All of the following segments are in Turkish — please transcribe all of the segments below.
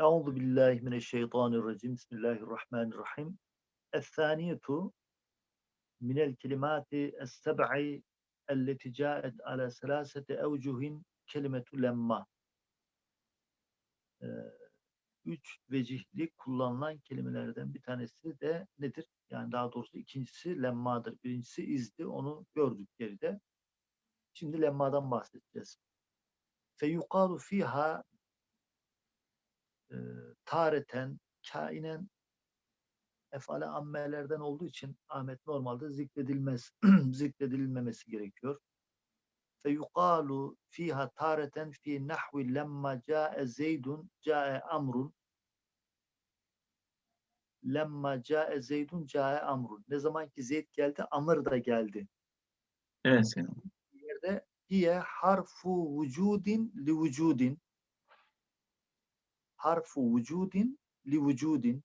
Euzu billahi mineşşeytanirracim. Bismillahirrahmanirrahim. Es-saniyetu minel kelimati es-seb'i elleti ca'et ala selaseti evcuhin kelimetu lemma. Ee, üç vecihli kullanılan kelimelerden bir tanesi de nedir? Yani daha doğrusu ikincisi lemmadır. Birincisi izdi. Onu gördük geride. Şimdi lemmadan bahsedeceğiz. Feyukalu fiha e, tareten, kainen efale ammelerden olduğu için Ahmet normalde zikredilmez, zikredilmemesi gerekiyor. Feyukalu fiha tareten fi nahvi lemma ca'e zeydun ca'e amrun lemma ca'e zeydun ca'e amrun. Ne zaman ki Zeyd geldi, Amr da geldi. Evet senin. Bir yerde hiye harfu vücudin li vücudin harfu vücudin li vücudin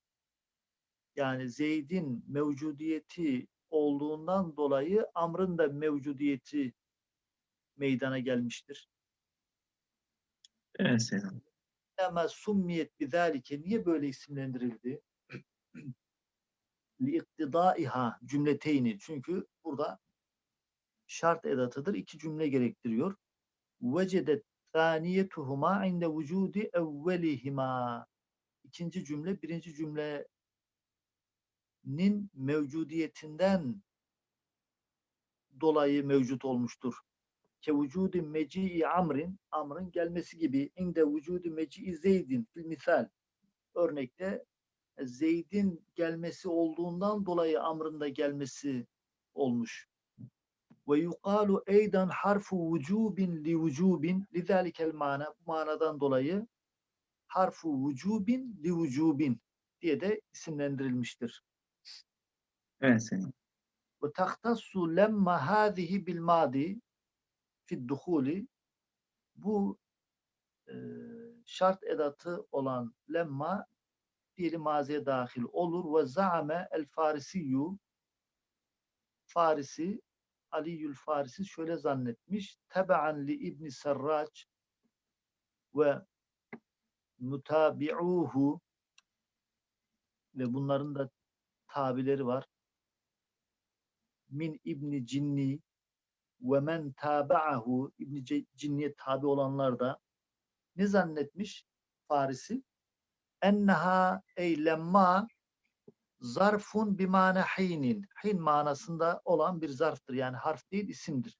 yani Zeyd'in mevcudiyeti olduğundan dolayı Amr'ın da mevcudiyeti meydana gelmiştir. Evet senin. Ama summiyet bizalike niye böyle isimlendirildi? li iktidaiha cümleteyni. Çünkü burada şart edatıdır. iki cümle gerektiriyor. Vecedet Saniyetuhuma inde vücudi evvelihima. İkinci cümle birinci cümlenin mevcudiyetinden dolayı mevcut olmuştur. Ke vücudi meci'i amrin, amrın gelmesi gibi inde vücudi meci'i zeydin fil misal. Örnekte Zeyd'in gelmesi olduğundan dolayı amrın da gelmesi olmuş. Ve yuqalu eydan harfu vücubin li vücubin lidalikel mana bu manadan dolayı harfu vücubin li vücubin diye de isimlendirilmiştir. Evet senin. Ve tahtassu lemma hâzihi bil madi fid duhuli bu e, şart edatı olan lemma fiili maziye dahil olur ve zaame el farisiyyu Farisi Ali'ül Farisi şöyle zannetmiş. Tebe'an li İbni Serraç ve mutabi'uhu ve bunların da tabileri var. Min İbni Cinni ve men tabi'ahu İbni Cinni'ye tabi olanlar da ne zannetmiş Farisi? Enneha ey lemma zarfun bimane hinin. Hin manasında olan bir zarftır. Yani harf değil isimdir.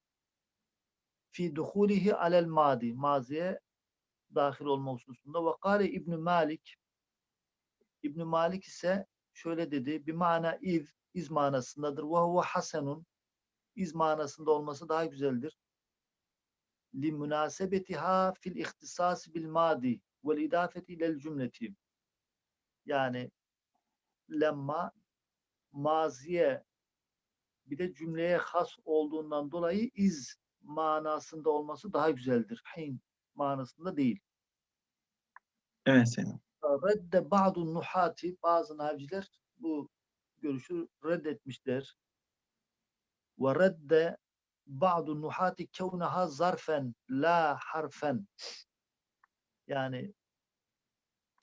Fi duhulihi alel madi. Maziye dahil olma hususunda. Ve kâle İbn Malik İbn Malik ise şöyle dedi. Bimana iz iz manasındadır. Ve huve hasenun iz manasında olması daha güzeldir. Li münasebetiha fil ihtisas bil madi vel idafeti ilel cümleti. Yani lemma maziye bir de cümleye has olduğundan dolayı iz manasında olması daha güzeldir. Hin manasında değil. Evet senin. Redde ba'du nuhati bazı navciler bu görüşü reddetmişler. Ve redde ba'du nuhati kevnaha zarfen la harfen yani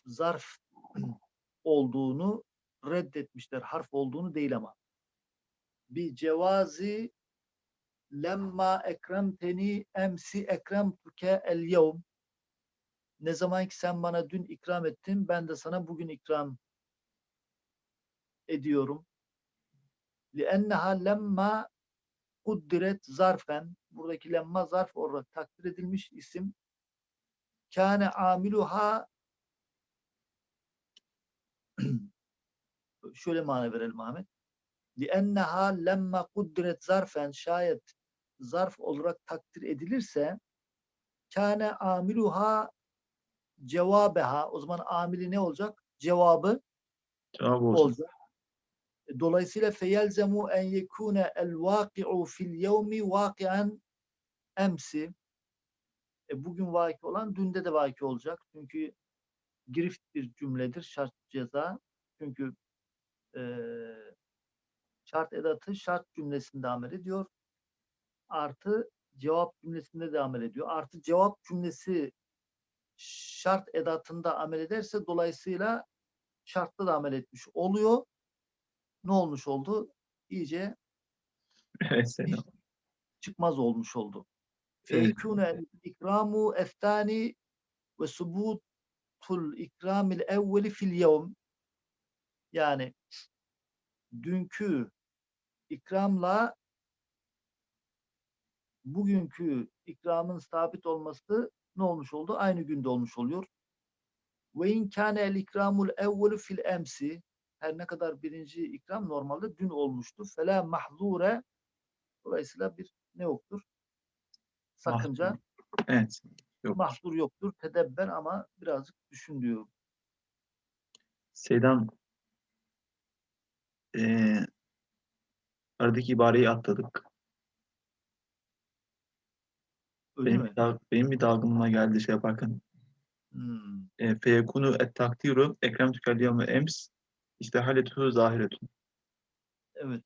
zarf olduğunu reddetmişler. Harf olduğunu değil ama. Bi cevazi lemma ekremteni emsi ekremtuke el yevm ne zaman ki sen bana dün ikram ettin ben de sana bugün ikram ediyorum. لِأَنَّهَا lemma kuddiret zarfen buradaki lemma zarf olarak takdir edilmiş isim kâne amiluha şöyle mana verelim Ahmet. لِأَنَّهَا lemma kuddiret zarfen şayet zarf olarak takdir edilirse kâne amiluha cevabeha o zaman amili ne olacak? Cevabı Cevabı olsun. olacak. Dolayısıyla feyelzemu en yekune el vaki'u fil yevmi vaki'en emsi e, bugün vaki olan dünde de vaki olacak. Çünkü girift bir cümledir şart ceza. Çünkü e, şart edatı şart cümlesinde amel ediyor. Artı cevap cümlesinde de amel ediyor. Artı cevap cümlesi şart edatında amel ederse dolayısıyla şartla da amel etmiş oluyor. Ne olmuş oldu? İyice çıkmaz olmuş oldu. Feykune ikramu eftani ve subutul ikramil evveli fil yevm yani dünkü ikramla bugünkü ikramın sabit olması ne olmuş oldu? Aynı günde olmuş oluyor. Ve in kâne el ikramul evvelu fil emsi her ne kadar birinci ikram normalde dün olmuştu. Fela mahzure dolayısıyla bir ne yoktur? Sakınca Evet. Yok. mahzur yoktur. Tedebber ama birazcık düşün diyor. Seydam eee aradaki ibareyi atladık. Öyle Benim, mi? bir dal- benim bir dalgınlığa geldi şey yaparken. Hmm. E, feyekunu et takdiru ekrem tükelliyem ve ems işte haletuhu zahiretun. Evet.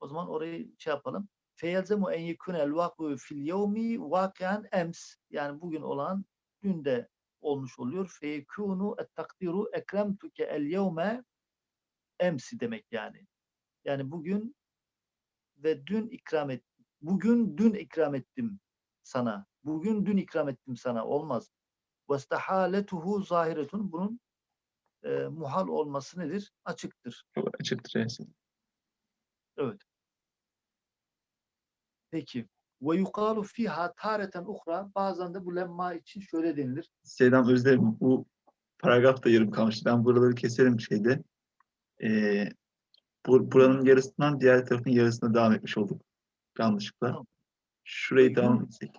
O zaman orayı şey yapalım. Feyelzemu en yekune el vakı fil yevmi vakian ems. Yani bugün olan dün de olmuş oluyor. Feyekunu et takdiru ekremtuke el yevme emsi demek yani. Yani bugün ve dün ikram et. Bugün dün ikram ettim sana. Bugün dün ikram ettim sana. Olmaz. Vestehaletuhu zahiretun. Bunun e, muhal olması nedir? Açıktır. Çok açıktır. evet. Peki. Ve yukalu fiha tareten uhra. Bazen de bu lemma için şöyle denilir. Seydam özür dilerim. Bu paragraf da yarım kalmıştı. Ben buraları keserim şeyde. Ee, bu, buranın yarısından diğer tarafın yarısına devam etmiş olduk. Yanlışlıkla. Tamam. Şurayı devam etsek.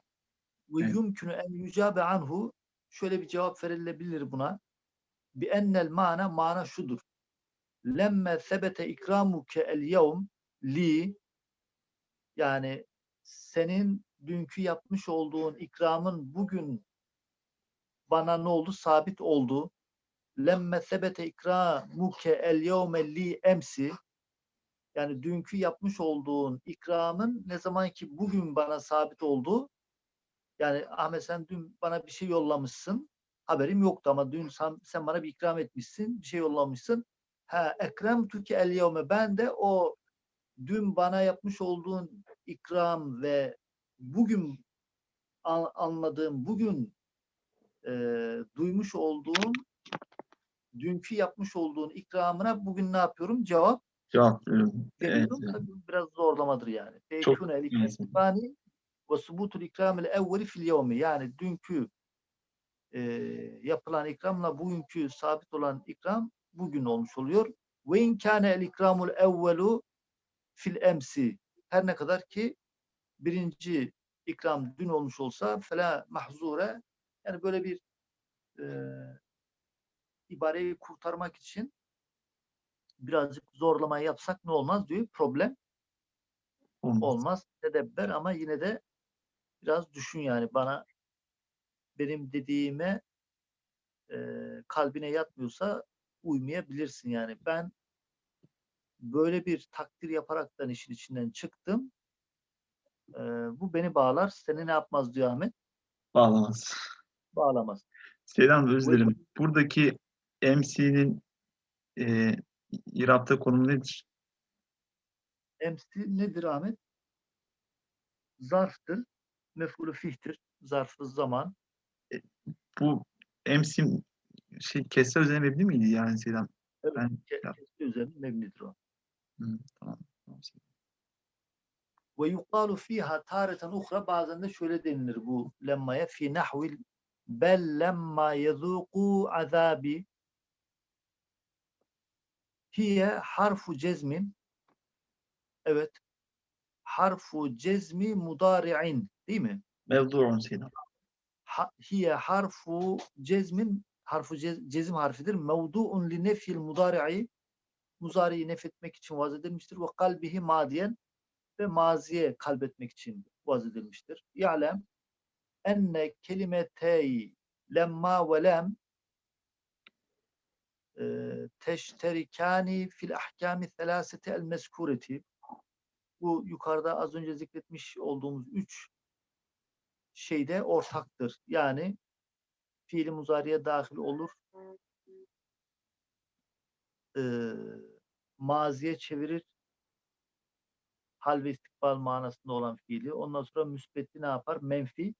Ve Evet. yumkünü en yücabe anhu. Şöyle bir cevap verilebilir buna. Bi ennel mana mana şudur. Lemme sebete ikramuke el yevm li yani senin dünkü yapmış olduğun ikramın bugün bana ne oldu? Sabit oldu. Lemme sebete ikramuke el yevme li emsi yani dünkü yapmış olduğun ikramın ne zaman ki bugün bana sabit oldu. Yani Ahmet sen dün bana bir şey yollamışsın. Haberim yoktu ama dün sen, sen bana bir ikram etmişsin. Bir şey yollamışsın. Ha ekrem tuki el yevme ben de o dün bana yapmış olduğun ikram ve bugün an- anladığım, bugün e, duymuş olduğum dünkü yapmış olduğun ikramına bugün ne yapıyorum? Cevap Cevap veriyorum. Evet. Tabii biraz zorlamadır yani. Çok- el evet. ve subutul ikramil evveli fil yevmi. Yani dünkü e, yapılan ikramla bugünkü sabit olan ikram bugün olmuş oluyor. Ve in kâne el ikramul evvelu fil emsi. Her ne kadar ki birinci ikram dün olmuş olsa fela mahzure yani böyle bir e, ibareyi kurtarmak için birazcık zorlama yapsak ne olmaz diyor. Problem Olmaz. olmaz. Tedebber ama yine de biraz düşün yani bana benim dediğime e, kalbine yatmıyorsa uymayabilirsin yani. Ben böyle bir takdir yaparaktan işin içinden çıktım. E, bu beni bağlar. Seni ne yapmaz diyor Ahmet? Bağlamaz. Bağlamaz. Buyurun. dilerim. Buradaki MC'nin e, İrab'da konumu nedir? Emsi nedir Ahmet? Zarftır. Mef'ulü fihtir. Zarfı zaman. Bu MC şey kesre üzerine mebni miydi yani Seydam? Evet. Ben, ke- ya, Kesri üzerine mebnidir o. hı, tamam. tamam. Ve yuqalu fiha tareten uhra bazen de şöyle denilir bu lemmaya fi nahvil bel lemma yezuku azabi hiye harfu cezmin evet harfu cezmi mudari'in değil mi? Mevdu'un Seydam. Ha, hiye harfu cezmin harfu cez- cezim harfidir. Mevdu'un li nefil mudari'i muzariyi nefetmek için vaz edilmiştir. Ve kalbihi madiyen ve maziye kalbetmek için vaz edilmiştir. Ya'lem enne kelimetey lemma ve lem teşterikani fil ahkami selaseti el meskureti bu yukarıda az önce zikretmiş olduğumuz üç şeyde ortaktır. Yani fiili muzariye dahil olur. Ee, maziye çevirir. Hal ve istikbal manasında olan fiili. Ondan sonra müsbetli ne yapar? Menfi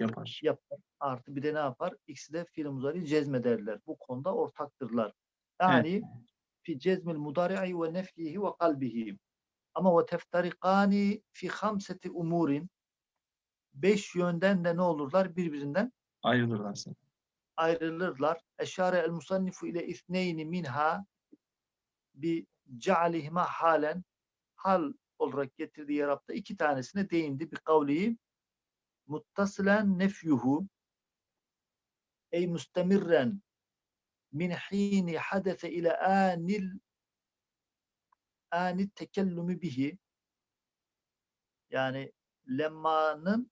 Yapar. yapar. Artı bir de ne yapar? İkisi de fiil muzari cezmederler. Bu konuda ortaktırlar. Yani fi cezmil mudari'i ve nefyihi ve kalbihi. Ama ve teftarikani fi hamseti umurin. Beş yönden de ne olurlar? Birbirinden Ayrılırlarsa. ayrılırlar. Eşare el musannifu ile isneyni minha bi cealihima halen hal olarak getirdiği yarabda iki tanesine değindi. Bir kavliyi muttasilen nefyuhu ey müstemirren min hini hadese ile anil anit tekellümü bihi yani lemmanın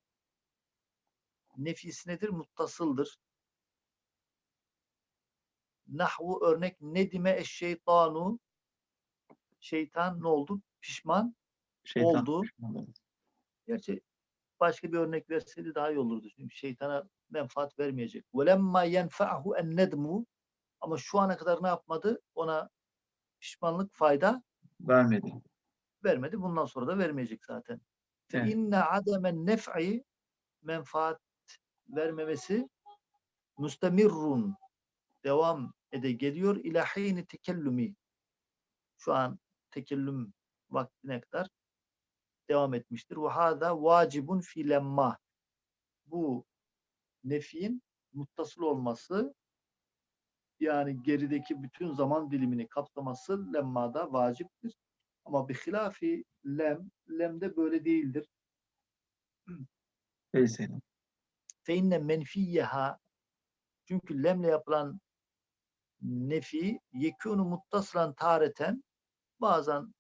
nefisi nedir? Muttasıldır. Nahvu örnek nedime eşşeytanu şeytan ne oldu? Pişman. Şeytan. Oldu. Gerçi başka bir örnek verseydi daha iyi olurdu. Çünkü şeytana menfaat vermeyecek. وَلَمَّا يَنْفَعْهُ اَنْنَدْمُ Ama şu ana kadar ne yapmadı? Ona pişmanlık fayda Vermedi. vermedi. Bundan sonra da vermeyecek zaten. Evet. inne ademen nef'i menfaat vermemesi müstemirrun devam ede geliyor ila hini tekellümi şu an tekellüm vaktine kadar devam etmiştir. Ve hâzâ vacibun fi lemma bu nefiin muttasıl olması yani gerideki bütün zaman dilimini kapsaması lemmada vaciptir. Ama bir hilafi lem, lemde böyle değildir. Neyse. Fe inne menfiyyeha çünkü lemle yapılan nefi yekûnu muttasılan tareten bazen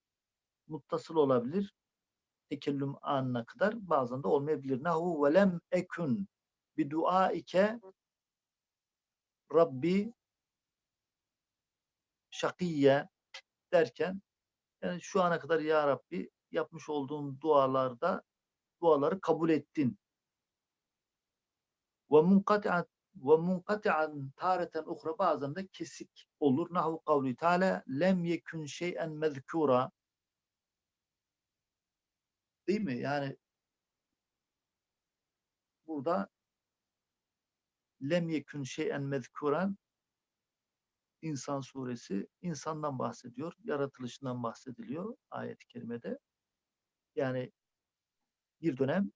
muttasıl olabilir tekellüm anına kadar bazen de olmayabilir. Nahu ve lem ekun bi duaike Rabbi şakiyye derken yani şu ana kadar ya Rabbi yapmış olduğum dualarda duaları kabul ettin. Ve munkati'an ve munkati'an tareten uhra bazen de kesik olur. Nahu kavli teala lem yekun şey'en mezkura Değil mi? Yani burada lem yekun şey'en mezkuran İnsan suresi insandan bahsediyor. Yaratılışından bahsediliyor ayet-i kerimede. Yani bir dönem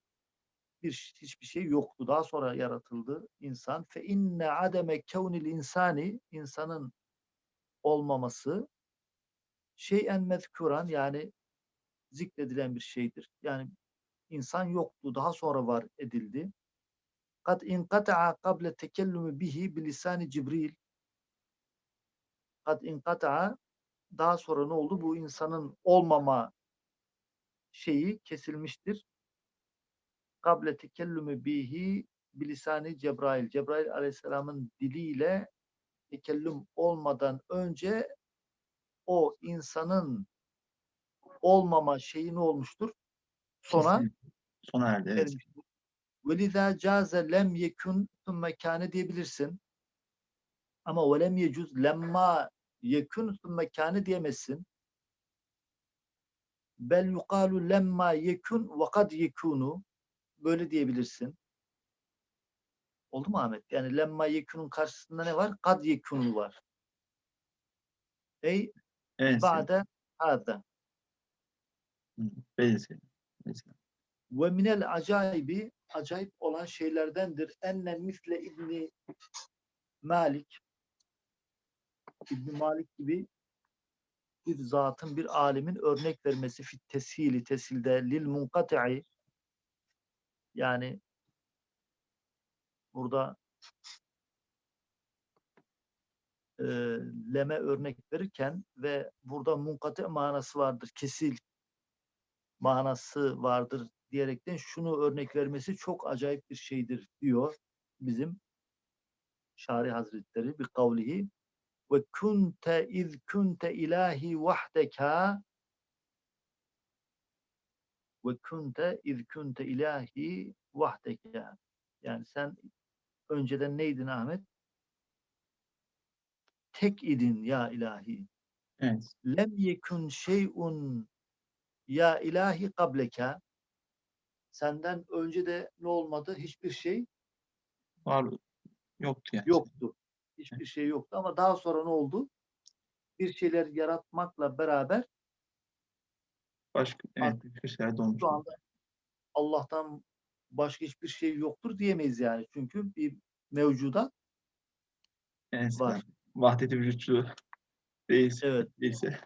bir hiçbir şey yoktu. Daha sonra yaratıldı insan. Fe inne ademe kevnil insani insanın olmaması şeyen mezkuran yani zikredilen bir şeydir. Yani insan yoktu, daha sonra var edildi. Kad inkata'a kable tekellümü bihi bilisani Cibril. Kad inkata'a daha sonra ne oldu? Bu insanın olmama şeyi kesilmiştir. Kable tekellümü bihi bilisani Cebrail. Cebrail aleyhisselamın diliyle tekellüm olmadan önce o insanın olmama şeyi ne olmuştur? Sona Kesin. Sona erdi. Evet. ermiştir. وَلِذَا caze lem yekun thumme kâne diyebilirsin. Ama ve lem yecuz lemma yekun thumme kâne diyemezsin. Bel yukalu lemma yekun ve kad yekunu böyle diyebilirsin. Oldu mu Ahmet? Yani lemma yekunun karşısında ne var? Kad yekunu var. Ey Evet. ba'de hâzâ. Neyse. Neyse. Ve minel acayibi acayip olan şeylerdendir. Enne misle İbni Malik İbni Malik gibi bir zatın, bir alimin örnek vermesi fit teshili, tesilde lil munkati'i yani burada e, leme örnek verirken ve burada munkati manası vardır. Kesil manası vardır diyerekten şunu örnek vermesi çok acayip bir şeydir diyor bizim Şari Hazretleri bir kavlihi ve kunte iz kunte ilahi vahdeka ve kunte iz kunte ilahi vahdeka yani sen önceden neydin Ahmet? Tek idin ya ilahi. Evet. Lem yekun şeyun ya ilahi kableka. Senden önce de ne olmadı? Hiçbir şey Var yoktu yani. yoktu. Hiçbir şey yoktu ama daha sonra ne oldu? Bir şeyler yaratmakla beraber Başka, evet, başka şeyler olmuş. şu anda Allah'tan başka hiçbir şey yoktur diyemeyiz yani. Çünkü bir mevcuda Evet, var. Vahdeti vücutçu değilse, Evet. değilse.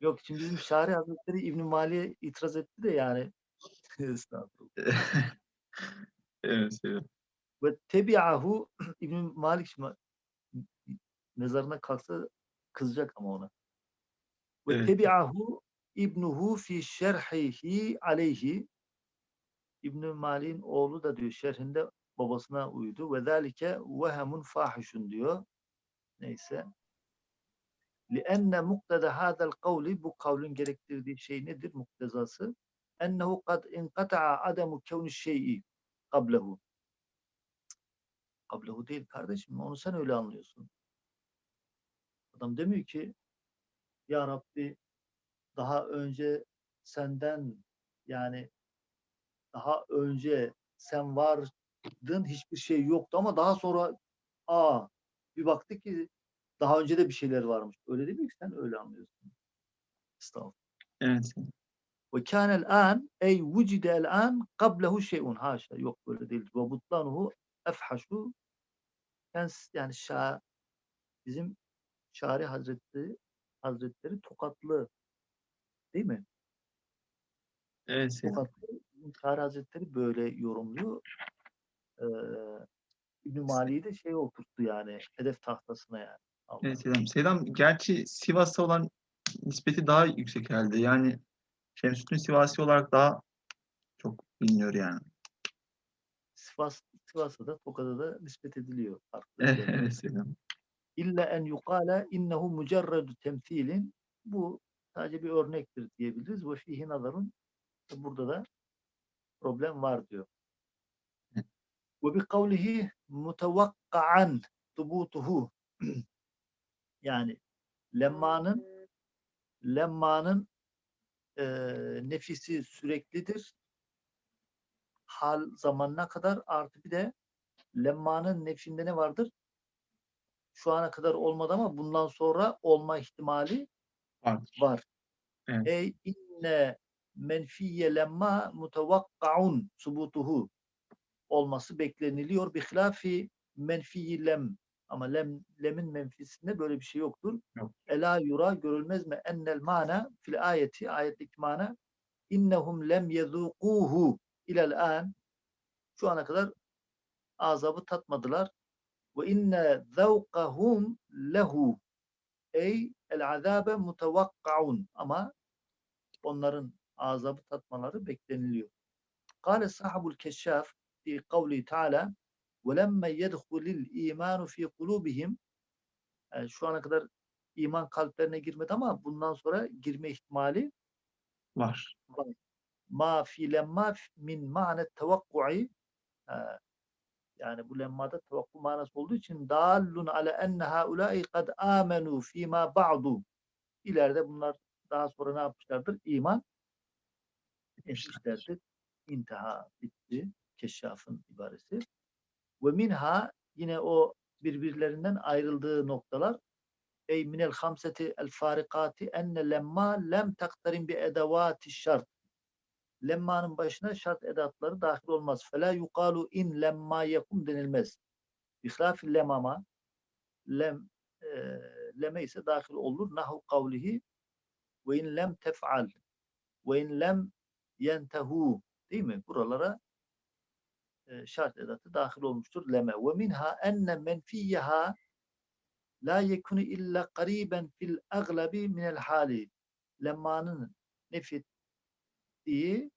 Yok şimdi bizim Şari Hazretleri İbn Mali'ye itiraz etti de yani Estağfurullah. evet, evet. ve tebi'ahu İbn Malik şimdi mezarına kalksa kızacak ama ona. Ve Evet. tebi'ahu İbnuhu fi şerhihi aleyhi İbn Malik'in oğlu da diyor şerhinde babasına uydu. Ve zalike vehemun fahişun diyor. Neyse. لأن مقتضى هذا القول bu kavlin gerektirdiği şey nedir muktezası? Ennehu kad inqata'a ademu kevni şey'i qablehu. Qablehu değil kardeşim. Onu sen öyle anlıyorsun. Adam demiyor ki Ya Rabbi daha önce senden yani daha önce sen vardın hiçbir şey yoktu ama daha sonra aa bir baktık ki daha önce de bir şeyler varmış. Öyle değil mi sen öyle anlıyorsun. Estağfurullah. Evet. Ve kânel an ey vucidel an qablehu şey'un. Haşa yok böyle değil. Ve butlanuhu efhaşu yani şa bizim Şari Hazretleri Hazretleri Tokatlı değil mi? Evet. Tokatlı Şari Hazretleri böyle yorumluyor. Ee, İbn Mali'yi de şey oturttu yani hedef tahtasına yani. Evet, Seydam. Seydam, gerçi Sivas'a olan nispeti daha yüksek herhalde. Yani Şemsüddin Sivasi olarak daha çok biliniyor yani. Sivas, Sivas'a da Tokat'a da nispet ediliyor. Farklı Evet, yerlere. evet Seydam. İlla en yukale innehu mucerredu temsilin. Bu sadece bir örnektir diyebiliriz. Ve fihi nazarun. Burada da problem var diyor. Ve bi kavlihi mutevakkaan tubutuhu. Yani lemmanın lemmanın e, nefisi süreklidir. Hal zamanına kadar artı bir de lemmanın nefsinde ne vardır? Şu ana kadar olmadı ama bundan sonra olma ihtimali Vardır. var. Evet. Ey inne menfiye lemma mutevakkaun subutuhu olması bekleniliyor. Bi hilafi menfiyi lem ama lem, lemin menfisinde böyle bir şey yoktur. Yok. Ela yura görülmez mi ennel mana fil ayeti ayetteki mana innehum lem yezukuhu ilel an şu ana kadar azabı tatmadılar. Ve inne zevkahum lehu ey el azabe mutevakkaun ama onların azabı tatmaları bekleniliyor. Kale sahabul keşşaf fi kavli Teala وَلَمَّا يَدْخُلِ الْا۪يمَانُ ف۪ي قُلُوبِهِمْ yani şu ana kadar iman kalplerine girmedi ama bundan sonra girme ihtimali Var. ma fi lemma min ma'ne tevakku'i yani bu lemmada tevakku manası olduğu için dallun ala enne haulâi kad amenu fîmâ ba'du ileride bunlar daha sonra ne yapmışlardır? İman etmişlerdir. İntiha bitti. Keşşafın ibaresi. Ve minha yine o birbirlerinden ayrıldığı noktalar ey minel hamseti el farikati enne lemma lem taktarin bi edavati şart. Lemmanın başına şart edatları dahil olmaz. Fela yukalu in lemma yekum denilmez. Bihlafil lemama lem e, leme ise dahil olur. Nahu kavlihi ve in lem tef'al ve in lem yentehu değil mi? Buralara e, şart edatı dahil olmuştur leme. Ve minha enne menfiyeha la yekunu illa qariben fil aglabi minel hali. Lemmanın nefettiği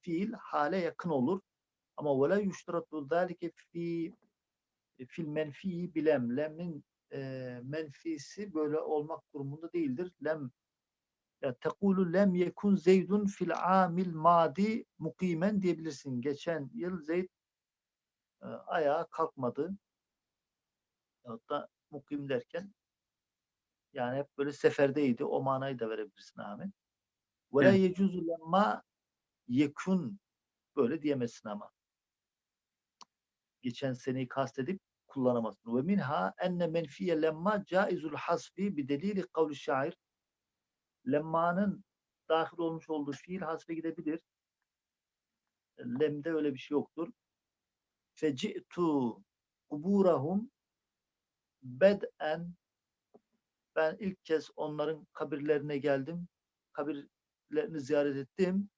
fiil hale yakın olur. Ama ve la yuştaratu zalike fi fil menfiyi bilem. Lemin e, menfisi böyle olmak durumunda değildir. Lem ya tekulu lem yekun zeydun fil amil madi mukimen diyebilirsin. Geçen yıl Zeyd e, ayağa kalkmadı. Yahut da mukim derken yani hep böyle seferdeydi. O manayı da verebilirsin Ahmet. Ve la yecuzu lemma yekun böyle diyemezsin ama. Geçen seneyi kastedip kullanamazsın. Ve minha enne menfiye lemma caizul hasfi bi delili kavli şair. Lemma'nın dahil olmuş olduğu fiil hasfe gidebilir. Lem'de öyle bir şey yoktur. Feci'tu kuburahum bed'en ben ilk kez onların kabirlerine geldim. Kabirlerini ziyaret ettim.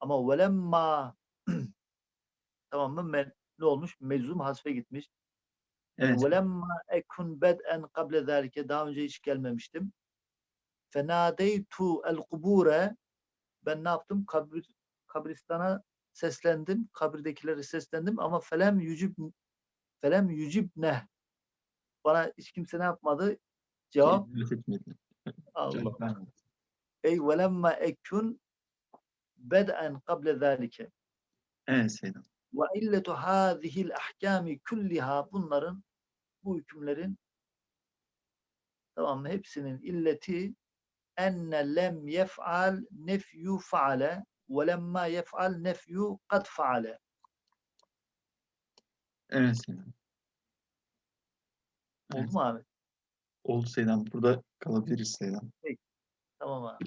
Ama velemma tamam mı? Men, ne olmuş? Meczum hasfe gitmiş. Evet. Velemma ekun bed'en kable zâlike daha önce hiç gelmemiştim. Fenadeytu el kubure ben ne yaptım? Kabir, kabristana seslendim. Kabirdekileri seslendim ama felem yücib felem yücibne bana hiç kimse ne yapmadı? Cevap. Allah. Vermedi. Ey velemma ekun bed'en kable zâlike. Evet Seyyidem. Ve illetu hâzihil ahkâmi kulliha bunların bu hükümlerin tamam mı? Hepsinin illeti enne lem yef'al nefyu faale lemma yef'al nefyu kad faale. Evet. Oldu Evet. mu abi? Oldu Seyyidem. Burada kalabiliriz Seyyidem. Tamam abi.